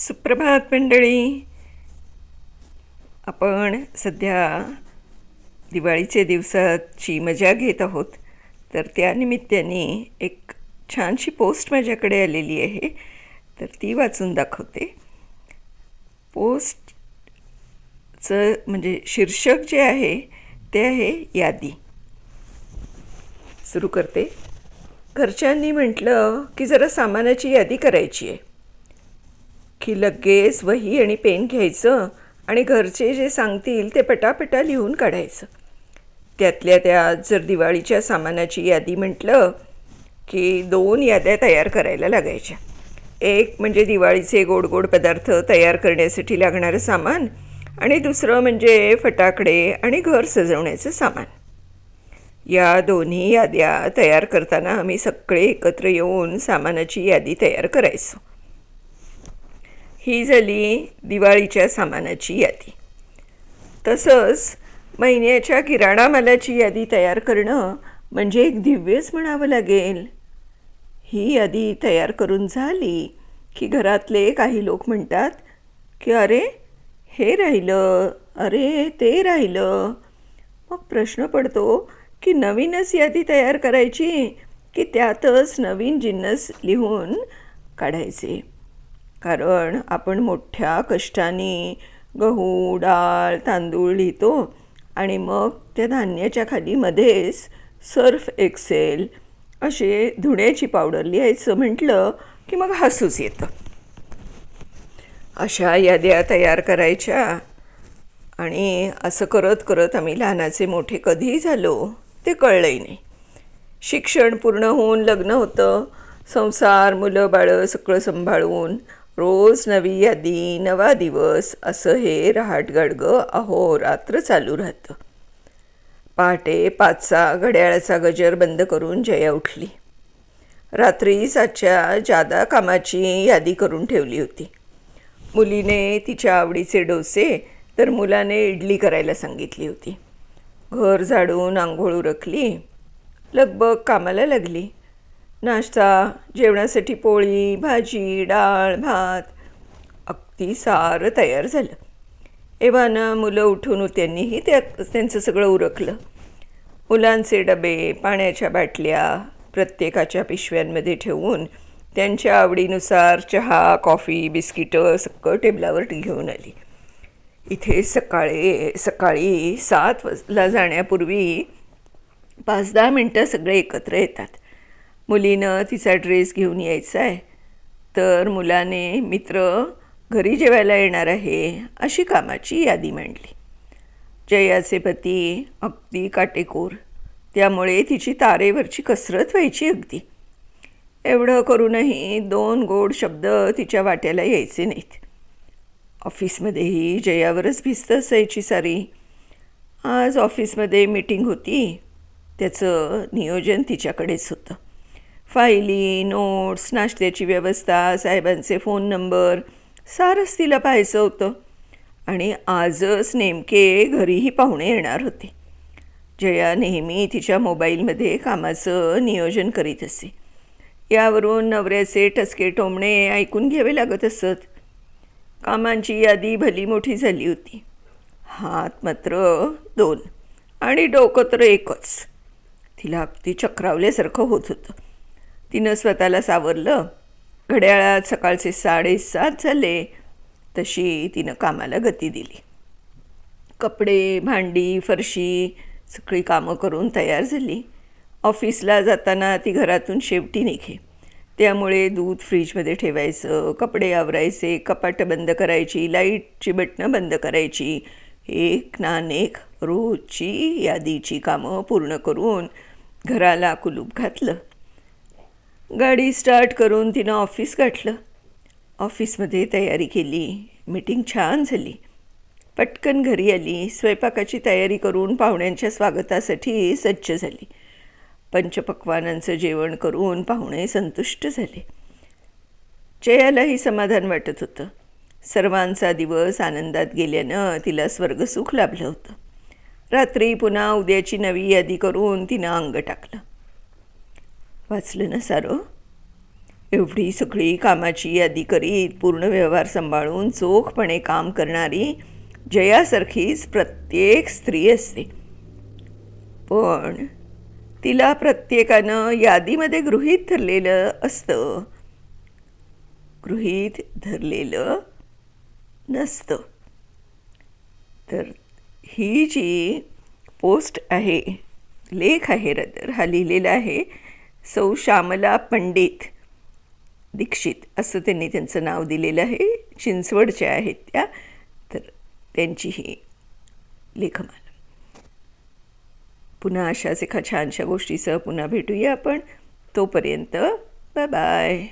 सुप्रभात मंडळी. आपण सध्या दिवाळीच्या दिवसाची मजा घेत आहोत. तर त्यानिमित्ताने एक छानशी पोस्ट माझ्याकडे आलेली आहे. तर ती वाचून दाखवते. पोस्टचं म्हणजे शीर्षक जे आहे ते आहे यादी. सुरू करते. घरच्यांनी म्हटलं की जरा सामानाची यादी करायची आहे. की लगेच वही आणि पेन घ्यायचं आणि घरचे जे सांगतील ते पटापटा लिहून काढायचं. त्यातल्या त्यात जर दिवाळीच्या सामानाची यादी म्हटलं की दोन याद्या तयार करायला लागायच्या. एक म्हणजे दिवाळीचे गोड गोड पदार्थ तयार करण्यासाठी लागणारं सामान आणि दुसरं म्हणजे फटाकडे आणि घर सजवण्याचं सामान. या दोन्ही याद्या तयार करताना आम्ही सगळे एकत्र येऊन सामानाची यादी तयार करायचो. ही झाली दिवाळीच्या सामानाची यादी. तसंच महिन्याच्या किराणा मालाची यादी तयार करणं म्हणजे एक दिव्यच म्हणावं लागेल. ही यादी तयार करून झाली की घरातले काही लोक म्हणतात की अरे हे राहिलं अरे ते राहिलं. मग प्रश्न पडतो की नवीनच यादी तयार करायची की त्यातच नवीन जिन्नस लिहून काढायचे? कारण आपण मोठ्या कष्टाने गहू डाळ तांदूळ लिहितो आणि मग त्या धान्याच्या खाली मध्येच सर्फ एक्सेल असे धुण्याची पावडर लिहायचं म्हटलं की मग हसूच येतं. अशा याद्या तयार करायच्या आणि असं करत करत आम्ही लहानाचे मोठे कधी झालो ते कळलंही नाही. शिक्षण पूर्ण होऊन लग्न होतं संसार मुलं बाळं सगळं सांभाळून रोज नवी यादी नवा दिवस असं हे रहाटगाडगं अहोरात्र चालू राहतं. पहाटे पाचचा घड्याळाचा गजर बंद करून जया उठली. रात्री सातच्या जादा कामाची यादी करून ठेवली होती. मुलीने तिच्या आवडीचे डोसे तर मुलाने इडली करायला सांगितली होती. घर झाडून आंघोळ उरकली लगबग कामाला लागली. नाश्ता जेवणासाठी पोळी भाजी डाळ भात अगदी सारं तयार झालं. एव्हाना मुलं उठून त्यांनीही त्या त्यांचं सगळं उरकलं. मुलांचे डबे पाण्याच्या बाटल्या प्रत्येकाच्या पिशव्यांमध्ये ठेवून त्यांच्या आवडीनुसार चहा कॉफी बिस्किटं सगळं टेबलावर घेऊन आली. इथे सकाळी सकाळी सात वाजला जाण्यापूर्वी पाच दहा मिनटं सगळे एकत्र येतात. मुलीनं तिचा ड्रेस घेऊन यायचा आहे. तर मुलाने मित्र घरी जेवायला येणार आहे अशी कामाची यादी मांडली. जयाचे पती अगदी काटेकोर. त्यामुळे तिची तारेवरची कसरत व्हायची अगदी. एवढं करूनही दोन गोड शब्द तिच्या वाट्याला यायचे नाहीत. ऑफिसमध्येही जयावरच भिस्त असायची सारी. आज ऑफिसमध्ये मीटिंग होती. त्याचं नियोजन तिच्याकडेच होतं. फायली नोट्स नाश्त्याची व्यवस्था साहेबांचे फोन नंबर सारंच तिला पाहायचं होतं. आणि आजच नेमके घरीही पाहुणे येणार होते. जया नेहमी तिच्या मोबाईलमध्ये कामाचं नियोजन करीत असे. यावरून नवऱ्याचे टसके टोमणे ऐकून घ्यावे लागत असत. कामांची यादी भली मोठी झाली होती. हात मात्र दोन आणि डोकं तर एकच. तिला अगदी चक्रावल्यासारखं होत होतं. तिनं स्वतःला सावरलं. घड्याळात सकाळचे साडेसात झाले तशी तिनं कामाला गती दिली. कपडे भांडी फरशी सगळी कामं करून तयार झाली. ऑफिसला जाताना ती घरातून शेवटी निघे. त्यामुळे दूध फ्रीजमध्ये ठेवायचं कपडे आवरायचे कपाटं बंद करायची लाईटची बटणं बंद करायची एक ना एक रोजची यादीची कामं पूर्ण करून घराला कुलूप घातलं. गाडी स्टार्ट करून तिनं ऑफिस गाठलं. ऑफिसमध्ये तयारी केली. मीटिंग छान झाली. पटकन घरी आली. स्वयंपाकाची तयारी करून पाहुण्यांच्या स्वागतासाठी सज्ज झाली. पंचपक्वानांचं जेवण करून पाहुणे संतुष्ट झाले. जयालाही समाधान वाटत होतं. सर्वांचा दिवस आनंदात गेल्यानं तिला स्वर्गसुख लाभलं होतं. रात्री पुन्हा उद्याची नवी यादी करून तिनं अंग टाकलं. वाचलं ना सारं? एवढी सगळी कामाची यादी करीत पूर्ण व्यवहार सांभाळून चोखपणे काम करणारी जयासारखीच प्रत्येक स्त्री असते. पण तिला प्रत्येकानं यादीमध्ये गृहीत धरलेलं असतं. गृहीत धरलेलं नसतं. तर ही जी पोस्ट आहे लेख आहे रदर हा लिहिलेला आहे सौ श्यामला पंडित दीक्षित असं त्यांनी त्यांचं नाव दिलेलं आहे. चिंचवडच्या आहेत त्या. तर त्यांची ही लेखमाला. पुन्हा अशाच एका छानशा गोष्टीसह पुन्हा भेटूया आपण. तोपर्यंत बाय बाय